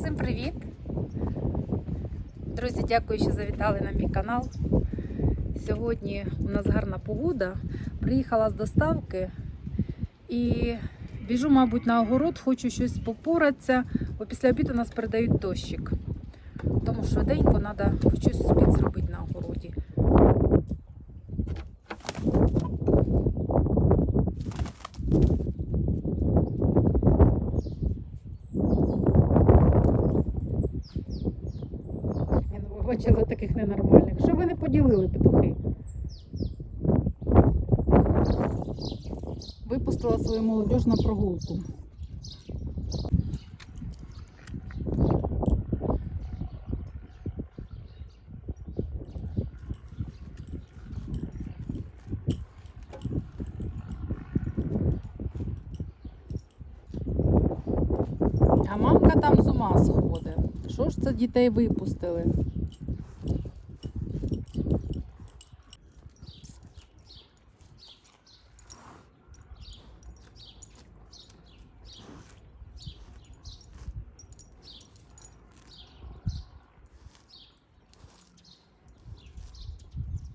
Усім привіт! Друзі, дякую, що завітали на мій канал. Сьогодні у нас гарна погода. Приїхала з доставки і біжу, мабуть, на огород, хочу щось попоратися, бо після обіду нас передають дощик. Тому швиденько треба щось зробити на огороді. Я не бачила таких ненормальних. Що ви не поділили, петухи? Випустила свою молодіж на прогулку. А мамка там з ума сходить. Що ж це дітей випустили?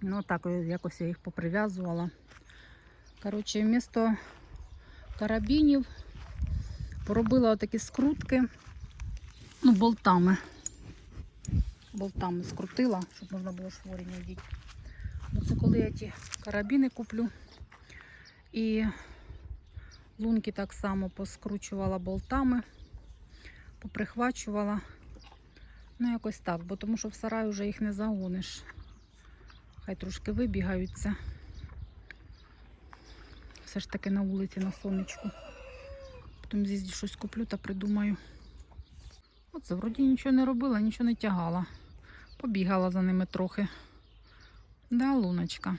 Ну так якось я їх поприв'язувала. Коротше, вмісто карабінів поробила отакі скрутки, ну, болтами. Болтами скрутила, щоб можна було шворі не діти. Це коли я ті карабіни куплю. І лунки так само поскручувала болтами, поприхвачувала. Ну, якось так, бо тому що в сарай вже їх не загониш. Хай трошки вибігаються. Все ж таки на вулиці на сонечку. Потім з'їздю щось куплю та придумаю. Оце вроді нічого не робила, нічого не тягала. Побігала за ними трохи. Да, луночка.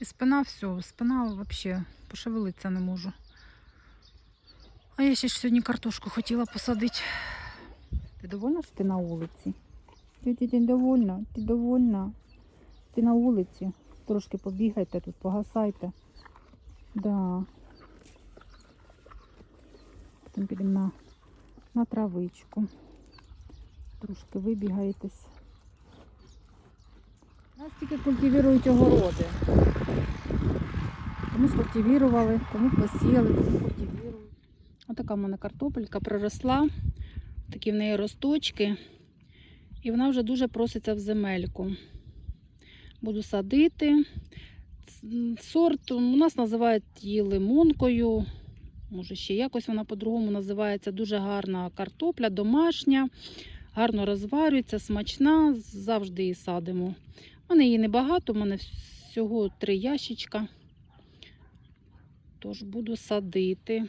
І спина все, спина взагалі пошевелитися не можу. А я ще ж сьогодні картошку хотіла посадити. Ти довольна, що ти на вулиці? Ти, ти, ти довольна, ти довольна. Ти на вулиці. Трошки побігайте тут, погасайте. Да. Потім підемо на, на травичку. Трошки вибігаєтесь. Нас тільки культивірують огороди. Комусь культивірували, кому посіяли, кому культивірують. Отака в мене картопелька проросла. Такі в неї росточки. І вона вже дуже проситься в земельку. Буду садити. Сорт у нас називають її лимонкою. Може, ще якось вона по-другому називається. Дуже гарна картопля, домашня, гарно розварюється, смачна, завжди її садимо. У мене її небагато, у мене всього три ящичка. Тож буду садити.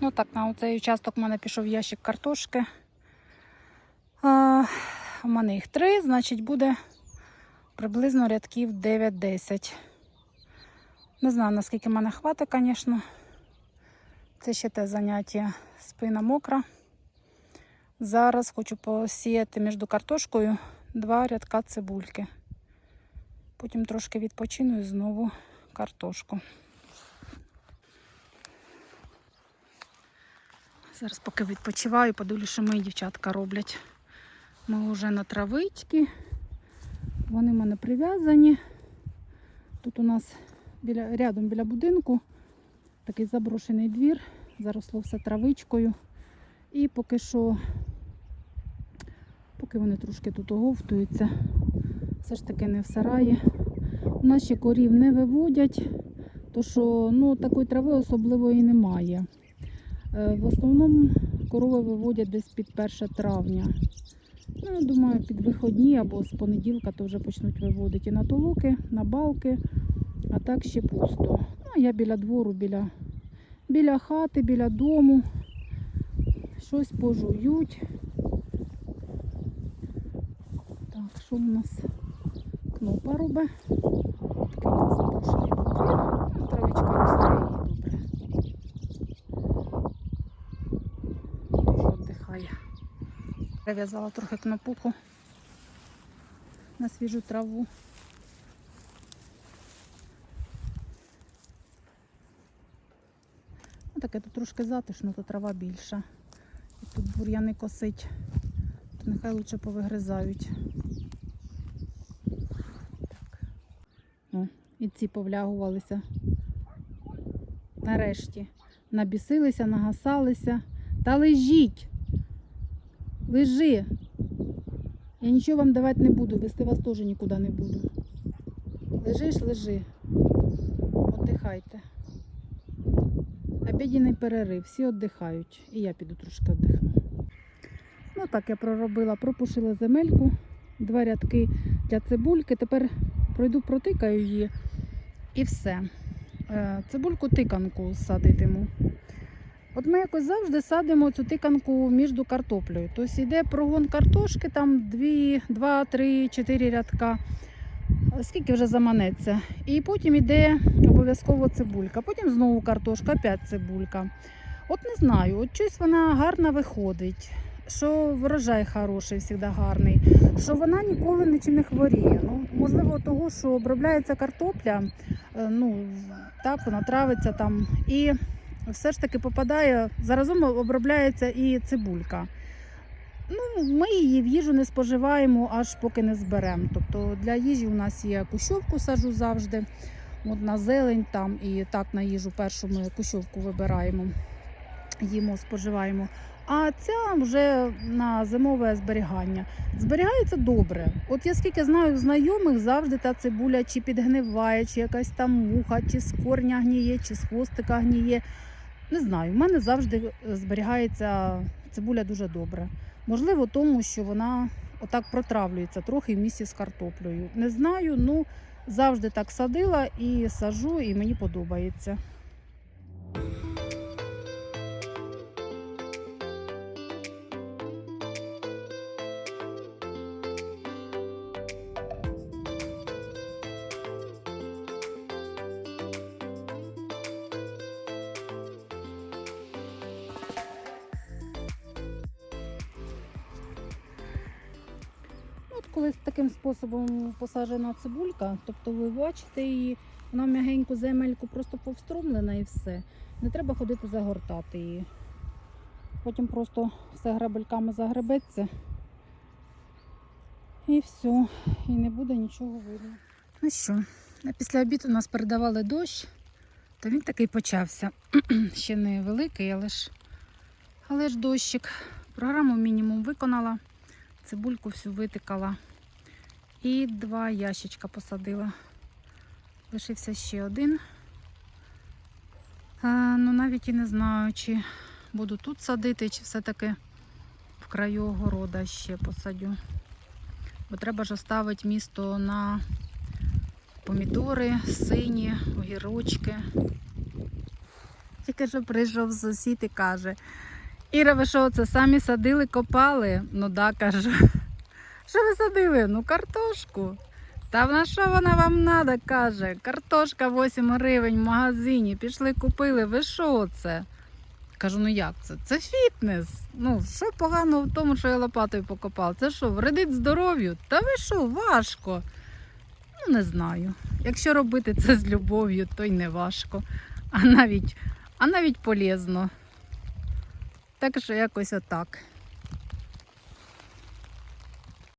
Ну так, на цей участок в мене пішов ящик картошки. А, у мене їх три, значить буде приблизно рядків 9-10. Не знаю, наскільки мене хватить, звісно. Це ще те заняття спина мокра. Зараз хочу посіяти між картошкою два рядка цибульки. Потім трошки відпочину і знову картошку. Зараз поки відпочиваю, подивлюсь, що мої дівчатка роблять. Ми вже на травичці. Вони в мене прив'язані. Тут у нас біля, рядом біля будинку Такий заброшений двір, заросло все травичкою. І поки що, поки вони трошки тут оговтуються, все ж таки не в сараї. У нас ще корів не виводять, то що ну, такої трави особливої немає. Е, В основному корови виводять десь під 1 травня. Ну, я думаю, під виходні або з понеділка то вже почнуть виводити на толоки, на балки, а так ще пусто. Ну, а я біля двору, біля, біля хати, біля дому. Щось пожують. Так, що у нас? Кнопа робить. Такий запрошений двір. Ну, Травичка росте і добре. Дуже віддихає. Прив'язала трохи кнопуху на свіжу траву. Ну, таке тут трошки затишно, то трава більша. І тут бур'яни косить, то нехай лучше повигризають. Так. О, і ці повлягувалися. Нарешті. Набісилися, нагасалися. Та лежіть! Лежи. Я нічого вам давати не буду, вести вас теж нікуди не буду. Лежиш, лежи. Отдихайте. Обідній перерив, всі віддихають. І я піду трошки віддихну. Ну так я проробила, пропушила земельку, два рядки для цибульки. Тепер пройду, протикаю її і все. Е, Цибульку тиканку садитиму. От ми якось завжди садимо цю тиканку між картоплею. Тобто йде прогон картошки, там 2, 2 3, 4 рядка. Скільки вже заманеться. І потім йде обов'язково цибулька. Потім знову картошка, опять цибулька. От не знаю, от щось вона гарно виходить. Що врожай хороший, завжди гарний, що вона ніколи нічим не хворіє. Ну, можливо, того, що обробляється картопля, е, ну так вона травиться там, і все ж таки попадає, заразом обробляється і цибулька. Ну, ми її в їжу не споживаємо, аж поки не зберемо. Тобто для їжі у нас є кущовку сажу завжди. От на зелень там і так на їжу першу ми кущовку вибираємо, їмо, споживаємо. А ця вже на зимове зберігання. Зберігається добре. От я скільки знаю знайомих, завжди та цибуля чи підгниває, чи якась там муха, чи з корня гніє, чи з хвостика гніє. Не знаю, в мене завжди зберігається цибуля дуже добре. Можливо, тому що вона отак протравлюється трохи в місці з картоплею. Не знаю, ну завжди так садила і сажу, і мені подобається. Коли таким способом посаджена цибулька, тобто ви бачите її, вона м'ягеньку земельку просто повстромлена і все. Не треба ходити загортати її. Потім просто все грабельками загребеться. І все, і не буде нічого видно. Ну що, після обіду нас передавали дощ, то він такий почався. Ще не великий, але ж, але ж дощик. Програму мінімум виконала цибульку всю витикала. І два ящичка посадила. Лишився ще один. А, ну навіть і не знаю, чи буду тут садити, чи все-таки в краю огорода ще посадю. Бо треба ж оставити місто на помідори, сині, огірочки. Тільки що прийшов сусід і каже, Іра, ви що, це самі садили, копали? Ну да, кажу. Що ви садили? Ну, картошку. Та на що вона вам треба, каже. Картошка 8 гривень в магазині. Пішли, купили. Ви що це? Кажу, ну як це? Це фітнес. Ну, що поганого в тому, що я лопатою покопав? Це що, вредить здоров'ю? Та ви що, важко? Ну, не знаю. Якщо робити це з любов'ю, то й не важко. А навіть, а навіть полезно. Так що якось отак.